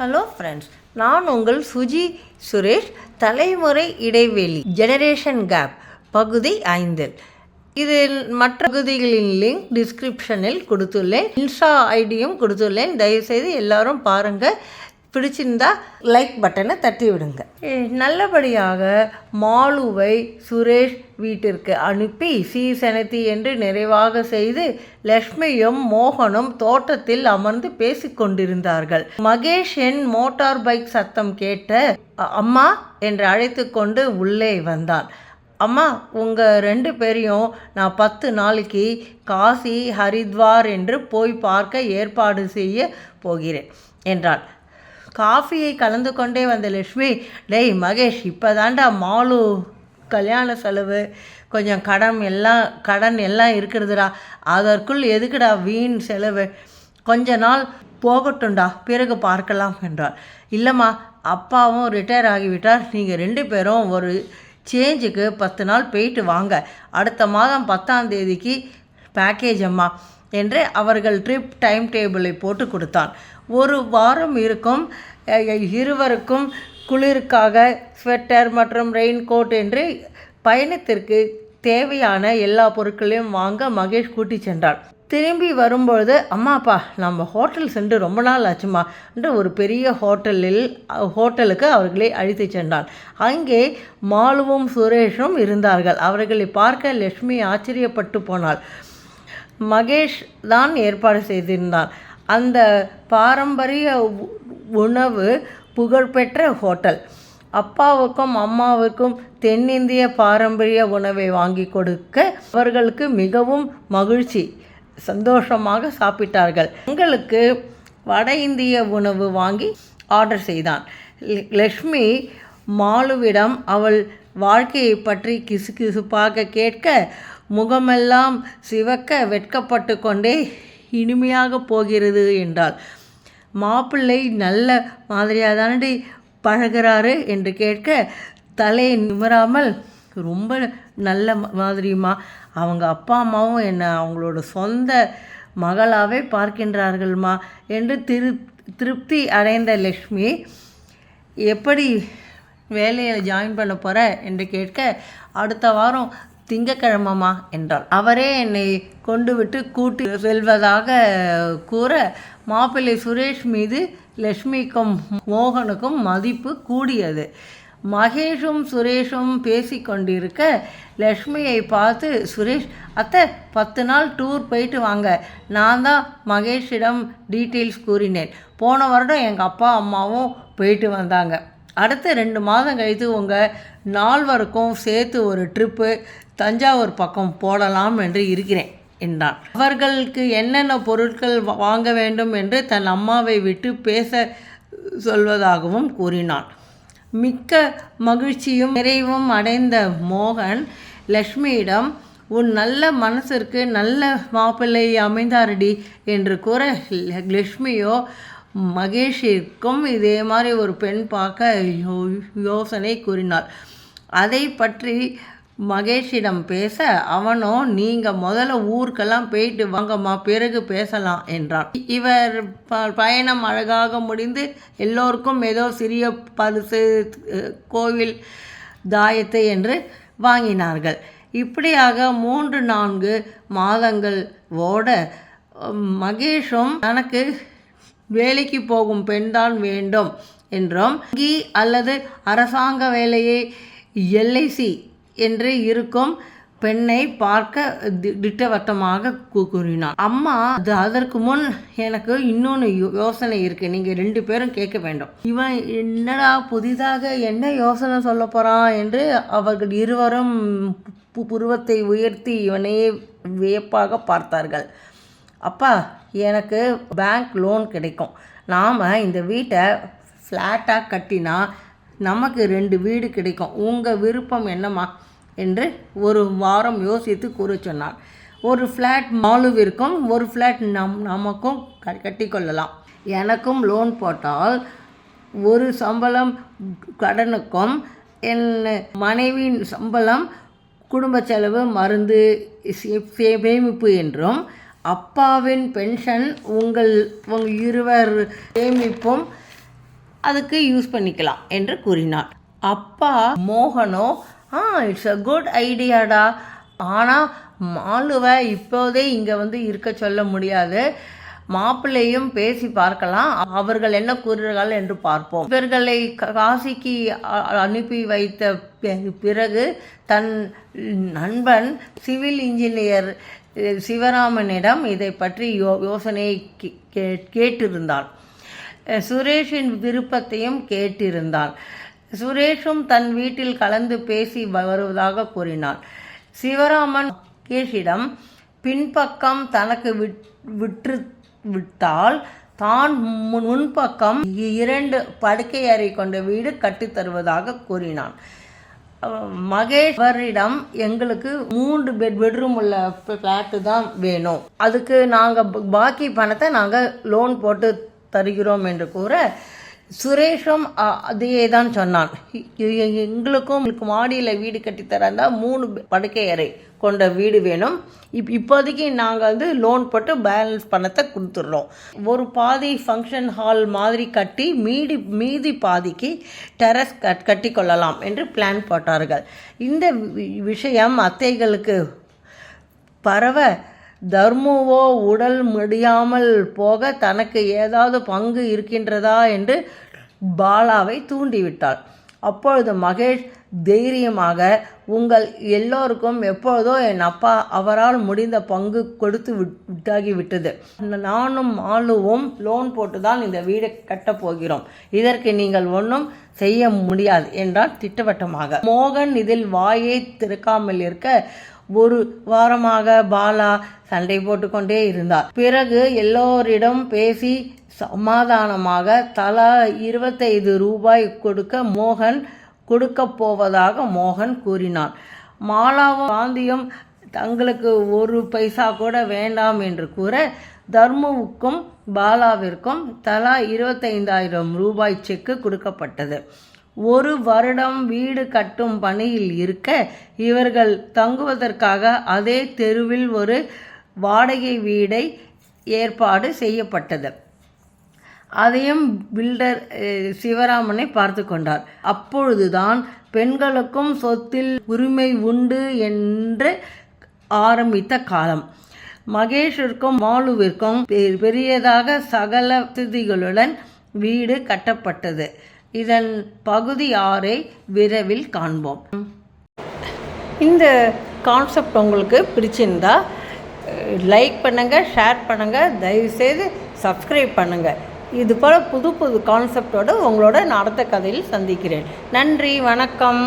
Hello friends நான் உங்கள் சுஜி சுரேஷ் தலைமுறை இடைவெளி ஜெனரேஷன் கேப் பகுதி ஐந்தில் இதில் மற்ற பகுதிகளின் லிங்க் டிஸ்கிரிப்ஷனில் கொடுத்துள்ளேன். இன்ஸ்டா ஐடியும் கொடுத்துள்ளேன். தயவுசெய்து எல்லாரும் பாருங்கள் பிடிச்சிருந்தா லைக் பட்டனை தட்டி விடுங்க. நல்லபடியாக மாலுவை சுரேஷ் வீட்டிற்கு அனுப்பி சீசனத்தி என்று நிறைவாக செய்து லக்ஷ்மியும் மோகனும் தோட்டத்தில் அமர்ந்து பேசிக்கொண்டிருந்தார்கள் மகேஷ் என் மோட்டார் பைக் சத்தம் கேட்ட அம்மா என்று அழைத்து கொண்டு உள்ளே வந்தான் அம்மா உங்கள் ரெண்டு பேரையும் நான் பத்து நாளைக்கு காசி ஹரித்வார் என்று போய் பார்க்க ஏற்பாடு செய்ய போகிறேன் என்றாள். காஃபியை கலந்து கொண்டே வந்த லட்சுமி டேய் மகேஷ் இப்போ தாண்டா மாலு கல்யாண செலவு கொஞ்சம் கடன் எல்லாம் கடன் எல்லாம் இருக்கிறதுடா. அதற்குள் எதுக்குடா வீண் செலவு? கொஞ்ச நாள் போகட்டும்டா பிறகு பார்க்கலாம் என்றார் இல்லைம்மா அப்பாவும் ரிட்டையர் ஆகிவிட்டார். நீங்கள் ரெண்டு பேரும் ஒரு சேஞ்சுக்கு பத்து நாள் போயிட்டு வாங்க. அடுத்த மாதம் பத்தாம் தேதிக்கு பேக்கேஜ் அம்மா என்று அவர்கள் ட்ரிப் டைம் டேபிளை போட்டு கொடுத்தான். ஒரு வாரம் இருக்கும். இருவருக்கும் குளிருக்காக ஸ்வெட்டர் மற்றும் ரெயின் கோட் என்று பயணத்திற்கு தேவையான எல்லா பொருட்களையும் வாங்க மகேஷ் கூட்டி சென்றார் திரும்பி வரும்பொழுது அம்மாப்பா நம்ம ஹோட்டல் சென்று ரொம்ப நாள் ஆச்சுமா என்று ஒரு பெரிய ஹோட்டலில் ஹோட்டலுக்கு அவர்களை அழைத்து சென்றான் அங்கே மாலுவும் சுரேஷும் இருந்தார்கள். அவர்களை பார்க்க லட்சுமி ஆச்சரியப்பட்டு போனாள். மகேஷ் தான் ஏற்பாடு செய்திருந்தான். அந்த பாரம்பரிய உ- உணவு புகழ்பெற்ற ஹோட்டல். அப்பாவுக்கும் அம்மாவுக்கும் தென்னிந்திய பாரம்பரிய உணவை வாங்கி கொடுக்க அவர்களுக்கு மிகவும் மகிழ்ச்சி சந்தோஷமாக சாப்பிட்டார்கள். எங்களுக்கு வட இந்திய உணவு வாங்கி ஆர்டர் செய்தான். லக்ஷ்மி மாலுவிடம் அவள் வாழ்க்கையை பற்றி கிசுகிசுப்பாக கேட்க முகமெல்லாம் சிவக்க வெட்கப்பட்டு கொண்டே இனிமையாக போகிறது என்றால் மாப்பிள்ளை நல்ல மாதிரியாக தானடி பழகுறாரு என்று கேட்க தலையை நிமிராமல் ரொம்ப நல்ல மாதிரியுமா? மாதிரிம்மா அவங்க அப்பா அம்மாவும் என்னை அவங்களோட சொந்த மகளாகவே பார்க்கின்றார்கள்மா? என்று திரு திருப்தி அடைந்த லக்ஷ்மி எப்படி வேலையில் ஜாயின் பண்ண போகிற என்று கேட்க அடுத்த வாரம் திங்கக்கிழமமா என்றாள். அவரே என்னை கொண்டு விட்டு கூட்டி செல்வதாக கூற மாப்பிள்ளை சுரேஷ் மீது லக்ஷ்மிக்கும் மோகனுக்கும் மதிப்பு கூடியது. மகேஷும் சுரேஷும் பேசிக்கொண்டிருக்க லக்ஷ்மியை பார்த்து சுரேஷ் அத்தை பத்து நாள் டூர் போயிட்டு வாங்க. நான் தான் மகேஷிடம் டீட்டெயில்ஸ் கூறினேன். போன வருடம் எங்கள் அப்பா அம்மாவும் போயிட்டு வந்தாங்க. அடுத்த ரெண்டு மாதம் கழித்து உங்கள் நால்வருக்கும் சேர்த்து ஒரு ட்ரிப்பு தஞ்சாவூர் பக்கம் போடலாம் என்று இருக்கிறேன் என்றான். அவர்களுக்கு என்னென்ன பொருட்கள் வாங்க வேண்டும் என்று தன் அம்மாவை விட்டு பேச சொல்வதாகவும் கூறினான். மிக்க மகிழ்ச்சியும் நிறைவும் அடைந்த மோகன் லக்ஷ்மியிடம் உன் நல்ல மனசிற்கு நல்ல மாப்பிள்ளை அமைந்தாரடி என்று கூற லக்ஷ்மியோ மகேஷிற்கும் இதே மாதிரி ஒரு பெண் பார்க்க யோ- யோசனை கூறினார் அதை பற்றி மகேஷிடம் பேச அவனோ நீங்கள் முதல்ல ஊருக்கெல்லாம் போயிட்டு வாங்கம்மா பிறகு பேசலாம் என்றான். இவர் ப- பயணம் அழகாக முடிந்து எல்லோருக்கும் ஏதோ சிறிய பரிசு கோவில் தாயத்தை என்று வாங்கினார்கள். இப்படியாக மூன்று நான்கு மாதங்கள் ஓட மகேஷும் தனக்கு வேலைக்கு போகும் பெண்தான் வேண்டும் என்றும். வங்கி அல்லது அரசாங்க வேலையை எல்ஐசி என்று இருக்கும் பெண்ணை பார்க்க தி- திட்டவட்டமாக கூ- கூறினான். அம்மா அது அதற்கு முன் எனக்கு இன்னொன்று யோ- யோசனை இருக்கு. நீங்க ரெண்டு பேரும் கேட்க வேண்டும். இவன் என்னடா புதிதாக என்ன யோசனை சொல்ல போறான் என்று அவர்கள் இருவரும் பு- புருவத்தை உயர்த்தி இவனையே வியப்பாக பார்த்தார்கள். அப்பா எனக்கு பேங்க் லோன் கிடைக்கும். நாம் இந்த வீட்டை ஃப்ளாட்டாக கட்டினா நமக்கு ரெண்டு வீடு கிடைக்கும். உங்கள் விருப்பம் என்னம்மா? என்று ஒரு வாரம் யோசித்து கூற சொன்னார். ஒரு ஃப்ளாட் மாலுவிற்கும் ஒரு ஃப்ளாட் நம் நமக்கும் க கட்டிக்கொள்ளலாம் எனக்கும் லோன் போட்டால் ஒரு சம்பளம் கடனுக்கும் என் மனைவியின் சம்பளம் குடும்ப செலவு மருந்து சே- சே- சேமிப்பு என்றும் அப்பாவின் பென்ஷன் உங்கள் உங்கள் இருவர் சேமிப்பும் அதுக்கு யூஸ் பண்ணிக்கலாம் என்று கூறினார் அப்பா மோகனோ ஆ இட்ஸ் அ குட் ஐடியாடா ஆனால் மாலுவை இப்போதே இங்கே வந்து இருக்க சொல்ல முடியாது. மாப்பிள்ளையும் பேசி பார்க்கலாம். அவர்கள் என்ன கூறுகிறார்கள் என்று பார்ப்போம். இவர்களை கா- காசிக்கு அனுப்பி வைத்த பிறகு தன் நண்பன் சிவில் இன்ஜினியர் சிவராமனிடம் இதை பற்றி யோ யோசனை கே- கே- கேட்டிருந்தான் சுரேஷின் விருப்பத்தையும் கேட்டிருந்தான் சுரேஷும் தன் வீட்டில் கலந்து பேசி வருவதாக கூறினான் சிவராமன் கேஷிடம் பின்பக்கம் தனக்கு விட் விற்று விட்டால் தான் முன்- முன்பக்கம் இரண்டு படுக்கை அறை கொண்ட வீடு கட்டித் தருவதாக கூறினான். மகேஷ்வரிடம் மகேஷ் அவரிடம் எங்களுக்கு மூன்று பெட் பெட்ரூம் உள்ள ஃப்ளாட்டு தான் வேணும். அதுக்கு நாங்கள் பாக்கி பணத்தை நாங்கள் லோன் போட்டு தருகிறோம் என்று கூற சுரேஷும் அ- அதையே தான் சொன்னான் எங்களுக்கும் மாடியில் வீடு கட்டி மூணு படுக்கை அறை கொண்ட வீடு வேணும். இப் இப்போதைக்கு நாங்கள் வந்து லோன் போட்டு பேலன்ஸ் பணத்தை கொடுத்துட்றோம் ஒரு பாதி ஃபங்க்ஷன் ஹால் மாதிரி கட்டி மீதி மீதி பாதிக்கு டெரஸ் கட் கட்டி கொள்ளலாம் என்று பிளான் போட்டார்கள். இந்த வி- விஷயம் அத்தைகளுக்கு பரவ தர்முவோ உடல் முடியாமல் போக தனக்கு ஏதாவது பங்கு இருக்கின்றதா என்று பாலாவை தூண்டிவிட்டாள். அப்பொழுது மகேஷ் தைரியமாக உங்கள் எல்லோருக்கும் எப்பொழுதோ என் அப்பா அவரால் முடிந்த பங்கு கொடுத்து விட்- விட்டாகி விட்டது. நானும் மாலுவும் லோன் போட்டு தான் இந்த வீடை கட்டப் போகிறோம். இதற்கு நீங்கள் ஒன்றும் செய்ய முடியாது என்றான் திட்டவட்டமாக. மோகன் இதில் வாயை திறக்காமல் இருக்க ஒரு வாரமாக பாலா சண்டை போட்டுக்கொண்டே இருந்தார். பிறகு எல்லோரிடம் பேசி சமாதானமாக தலா இருபத்தைந்து ரூபாய் கொடுக்க மோகன் கொடுக்க போவதாக மோகன் கூறினான். மாலாவும் காந்தியும் தங்களுக்கு ஒரு பைசா கூட வேண்டாம் என்று கூற தர்முவுக்கும் பாலாவிற்கும் தலா இருபத்தைந்தாயிரம் ரூபாய் செக்கு கொடுக்கப்பட்டது. ஒரு வருடம் வீடு கட்டும் பணியில் இருக்க இவர்கள் தங்குவதற்காக அதே தெருவில் ஒரு வாடகை வீடை ஏற்பாடு செய்யப்பட்டது. அதையும் பில்டர் சிவராமனை பார்த்து கொண்டார். அப்பொழுதுதான் பெண்களுக்கும் சொத்தில் உரிமை உண்டு என்று ஆரம்பித்த காலம். மகேஷிற்கும் மாலுவிற்கும் பெரியதாக சகல வசதிகளுடன் வீடு கட்டப்பட்டது. இதன் பகுதி ஆறை விரைவில் காண்போம். இந்த கான்செப்ட் உங்களுக்கு பிடிச்சிருந்தா லைக் பண்ணுங்கள் ஷேர் பண்ணுங்கள் தயவுசெய்து சப்ஸ்கிரைப் பண்ணுங்கள் இது போல் புது புது கான்செப்டோடு உங்களோட நான் அடுத்த கதையில் சந்திக்கிறேன். நன்றி வணக்கம்.